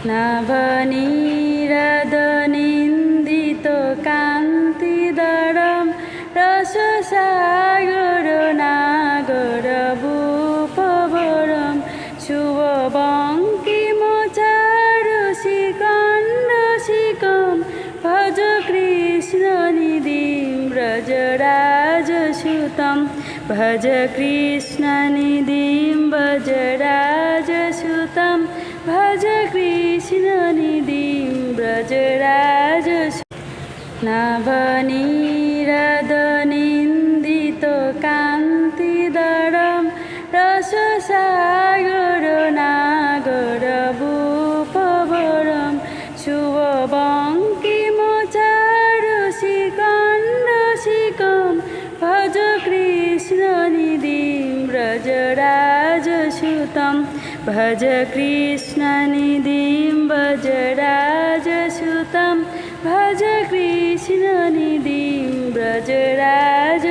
নবনীরদনিন্দিত কান্তিদরম রসসাগর নাগর ভূপবরম শুভবঙ্কিমচারুশিকণ্ডশিকম ভজ কৃষ্ণ নিধিম ব্রজরাজসুতম ভজ কৃষ্ণ নিধিম ব্রজরাজসুতম ভজ কৃষ্ণ নিধিম ব্রজরাজসু নবনীরদনিন্দিত কান্তিদরম রসসাগর নাগর ভূপবরম শুভবঙ্কিমচারুশিকণ্ডশিকম ব্রজরাজসুতম ভজ কৃষ্ণ নিধিম ব্রজরাজসুতম ভজ কৃষ্ণ নিধিম ব্রজরাজসুতম